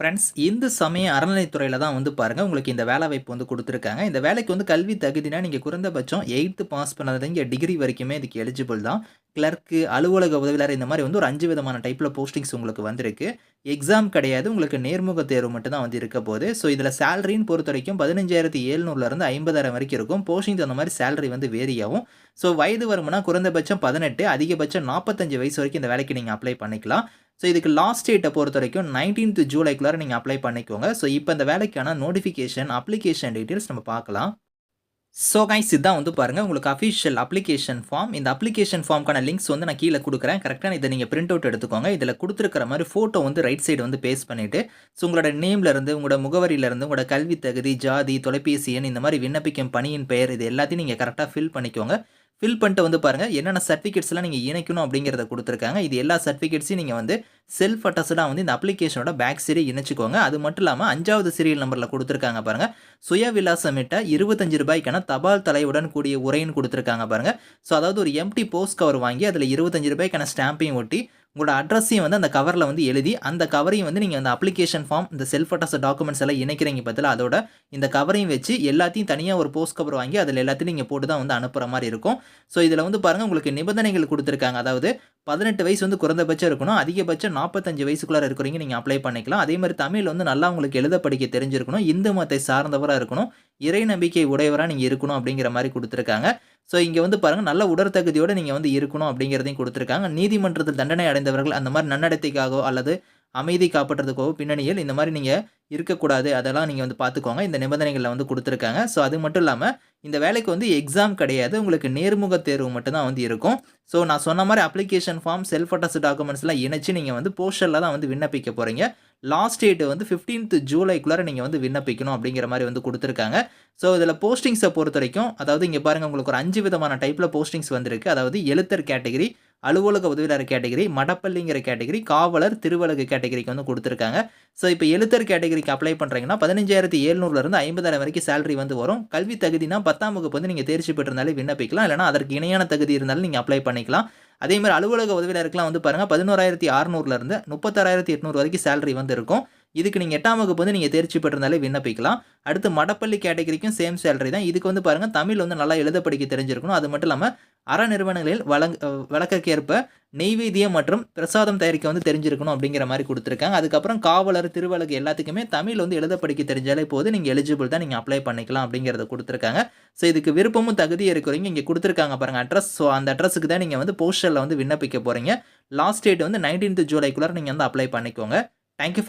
Friends Hindu சமய அறநிலைத்துறையில் தான் வந்து பாருங்கள் உங்களுக்கு இந்த வேலைவாய்ப்பு வந்து கொடுத்துருக்காங்க இந்த வேலைக்கு வந்து கல்வி தகுதினா, நீங்கள் குறைந்தபட்சம் எயித்து பாஸ் பண்ணதுல இங்கே டிகிரி வரைக்குமே இதுக்கு எலிஜிபிள் தான். கிளர்க்கு, அலுவலக உதவியாளர் இந்த மாதிரி வந்து ஒரு அஞ்சு விதமான டைப்பில் போஸ்டிங்ஸ் உங்களுக்கு வந்திருக்கு. எக்ஸாம் கிடையாது. உங்களுக்கு நேர்முக தேர்வு மட்டும் தான் வந்து இருக்க போது. ஸோ இதில் சேலரின்னு பொறுத்த வரைக்கும் பதினஞ்சாயிரத்தி ஏழ்நூறுலேருந்து ஐம்பதாயிரம் வரைக்கும் இருக்கும். போஸ்டிங் தகுந்த மாதிரி சேலரி வந்து வேரி ஆகும். ஸோ வயது வரம்புனா குறைந்தபட்சம் 18 அதிகபட்சம் 45 வயசு வரைக்கும் இந்த வேலைக்கு நீங்கள் அப்ளை பண்ணிக்கலாம். ஸோ இதுக்கு லாஸ்ட் டேட்டை பொறுத்த வரைக்கும் நைன்டீன்த் ஜூலைக்குள்ளார நீங்கள் அப்ளை பண்ணிக்கோங்க. ஸோ இப்போ இந்த வேலைக்கான நோட்டிஃபிகேஷன், அப்ளிகேஷன் டீட்டெயில்ஸ் நம்ம பார்க்கலாம். ஸோ கைஸ் இதான் வந்து பாருங்கள் உங்களுக்கு அஃபிஷியல் அப்ளிகேஷன் ஃபார்ம். இந்த அப்ளிகேஷன் ஃபார்ம்க்கான லிங்க்ஸ் வந்து நான் கீழே கொடுக்குறேன் கரெக்டாக இதை நீங்கள் பிரிண்ட் அவுட் எடுத்துக்கோங்க. இதில் கொடுத்துருக்கிற மாதிரி ஃபோட்டோ வந்து ரைட் சைடு வந்து பேஸ்ட் பண்ணிவிட்டு ஸோ உங்களோட நேம்லேருந்து உங்களோட முகவரியிலேருந்து உங்களோட கல்வி தகுதி, ஜாதி, தொலைபேசி எண் இந்த மாதிரி விண்ணப்பிக்கும் பணியின் பெயர் இது எல்லாத்தையும் நீங்கள் கரெக்டாக ஃபில் பண்ணிக்கோங்க. ஃபில் பண்ணிட்டு வந்து பாருங்க, என்னென்ன சர்டிஃபிகேட்ஸ்லாம் நீங்கள் இணைக்கணும் அப்படிங்கிறத கொடுத்துருக்காங்க. இது எல்லா சர்டிஃபிகேட்ஸையும் நீங்கள் வந்து செல்ஃப் அட்டஸ்டாக வந்து இந்த அப்ளிகேஷனோட பேக் சைடு இணைச்சிக்கோங்க. அது மட்டும் இல்லாமல் அஞ்சாவது சீரியல் நம்பரில் கொடுத்துருக்காங்க பாருங்க. சுய விலாசமிட்ட இருபத்தஞ்சு ரூபாய்க்கான தபால் தலையுடன் கூடிய உரைன்னு கொடுத்துருக்காங்க பாருங்கள் ஸோ அதாவது ஒரு எம்டி போஸ்ட் கவர் வாங்கி அதில் இருபத்தஞ்சு ரூபாய்க்கான ஸ்டாம்பையும் ஒட்டி, உங்களோட அட்ரஸையும் வந்து அந்த கவரில் வந்து எழுதி, அந்த கவரையும் வந்து நீங்கள் அந்த அப்ளிகேஷன் ஃபார்ம், இந்த செல்ஃப் அட்டஸ்டட் டாக்குமெண்ட்ஸ் எல்லாம் இணைக்கிறீங்க பார்த்தல அதோட இந்த கவரையும் வச்சு எல்லாத்தையும் தனியாக ஒரு போஸ்ட் கவர் வாங்கி அதில் எல்லாத்தையும் நீங்கள் போட்டு தான் வந்து அனுப்புகிற மாதிரி இருக்கும். ஸோ இதில் வந்து பாருங்கள் உங்களுக்கு நிபந்தனைகள் கொடுத்துருக்காங்க அதாவது 18 வயசு வந்து குறைந்தபட்சம் இருக்கணும். அதிகபட்சம் 45 வயசுக்குள்ளார இருக்கிறவங்க நீங்கள் அப்ளை பண்ணிக்கலாம். அதே மாதிரி தமிழ் வந்து நல்லா உங்களுக்கு எழுத படிக்க தெரிஞ்சிருக்கணும். இந்து மதத்தை சார்ந்தவராக இருக்கணும். இறை நம்பிக்கை உடையவராக நீங்கள் இருக்கணும் அப்படிங்கிற மாதிரி கொடுத்துருக்காங்க ஸோ இங்கே வந்து பாருங்கள் நல்ல உடற்தகுதியோடு நீங்கள் வந்து இருக்கணும் அப்படிங்கிறதையும் கொடுத்துருக்காங்க. நீதிமன்றத்தில் தண்டனை அடைந்தவர்கள் அந்த மாதிரி நன்னடத்தைக்காகவோ அல்லது அமைதி காப்பாற்றுறதுக்கோ பின்னணியில் இந்த மாதிரி நீங்கள் இருக்கக்கூடாது. அதெல்லாம் நீங்கள் வந்து பார்த்துக்கோங்க. இந்த நிபந்தனைகளில் வந்து கொடுத்துருக்காங்க ஸோ அது மட்டும் இல்லாமல் இந்த வேலைக்கு வந்து எக்ஸாம் கிடையாது. உங்களுக்கு நேர்முக தேர்வு மட்டும்தான் வந்து இருக்கும். ஸோ நான் சொன்ன மாதிரி அப்ளிகேஷன் ஃபார்ம், செல்ஃப் அட்டஸ்ட் டாக்குமெண்ட்ஸ்லாம் இணைச்சு நீங்கள் வந்து போஸ்டர்ல தான் வந்து விண்ணப்பிக்க போகிறீங்க லாஸ்ட் டேட் வந்து 15த் ஜூலைக்குள்ளார நீங்கள் வந்து விண்ணப்பிக்கணும் அப்படிங்கிற மாதிரி வந்து கொடுத்துருக்காங்க ஸோ இதில் போஸ்டிங்ஸை பொறுத்த வரைக்கும் அதாவது இங்கே பாருங்கள் உங்களுக்கு ஒரு அஞ்சு விதமான டைப்பில் போஸ்டிங்ஸ் வந்திருக்கு. அதாவது எழுத்தர் கேட்டகரி, அலுவலக உதவியாளர் கேட்டகரி, மடப்பள்ளிங்கிற கேட்டகரி, காவலர், திருவலக கேட்டகரிக்கு வந்து கொடுத்துருக்காங்க ஸோ இப்போ எழுத்தர் கேட்டகரிக்கு அப்ளை பண்ணுறீங்கன்னா பதினஞ்சாயிரத்தி ஏழ்நூறுலேருந்து ஐம்பதாயிரம் வரைக்கும் சேலரி வந்து வரும். கல்வி தகுதினா 10ஆம் வகுப்பு வந்து நீங்கள் தேர்ச்சி பெற்றிருந்தாலே விண்ணப்பிக்கலாம். இல்லைனா அதற்கு இணையான தகுதி இருந்தாலும் நீங்கள் அப்ளை பண்ணிக்கலாம். அதேமாதிரி அலுவலக உதவியாளருக்குலாம் வந்து பாருங்கள் பதினோராயிரத்தி அறுநூறுலேருந்து முப்பத்தாறாயிரத்தி எட்நூறு வரைக்கும் சேலரி வந்து இருக்கும். இதுக்கு நீங்கள் எட்டாம் வகுப்பு வந்து நீங்கள் தேர்ச்சி பெற்றிருந்தாலே விண்ணப்பிக்கலாம். அடுத்து மடப்பள்ளி கேட்டகரிக்கும் சேம் சேலரி தான். இதுக்கு வந்து பாருங்கள் தமிழ் வந்து நல்லா எழுத படிக்க தெரிஞ்சிருக்கணும். அது மட்டும் இல்லாமல் அற நிறுவனங்களில் வழங் அ நெய்வேதியம் மற்றும் பிரசாதம் தயாரிக்க வந்து தெரிஞ்சிருக்கணும் அப்படிங்கிற மாதிரி கொடுத்துருக்காங்க அதுக்கப்புறம் காவலர், திருவழகு எல்லாத்துக்குமே தமிழ் வந்து எழுத படிக்க தெரிஞ்சாலே போதும். நீங்கள் எலிஜிபிள் தான். நீங்கள் அப்ளை பண்ணிக்கலாம் அப்படிங்கிறத கொடுத்துருக்காங்க ஸோ இதுக்கு விருப்பமும் தகுதியும் இருக்கிறவங்க இங்கே கொடுத்துருக்காங்க பாருங்கள் அட்ரஸ். ஸோ அந்த அட்ரஸுக்கு தான் நீங்கள் வந்து போஸ்டரில் வந்து விண்ணப்பிக்க போகிறீங்க லாஸ்ட் டேட் வந்து நைன்டீன்த் ஜூலைக்குள்ளே நீங்கள் வந்து அப்ளை பண்ணிக்கோங்க. Thank you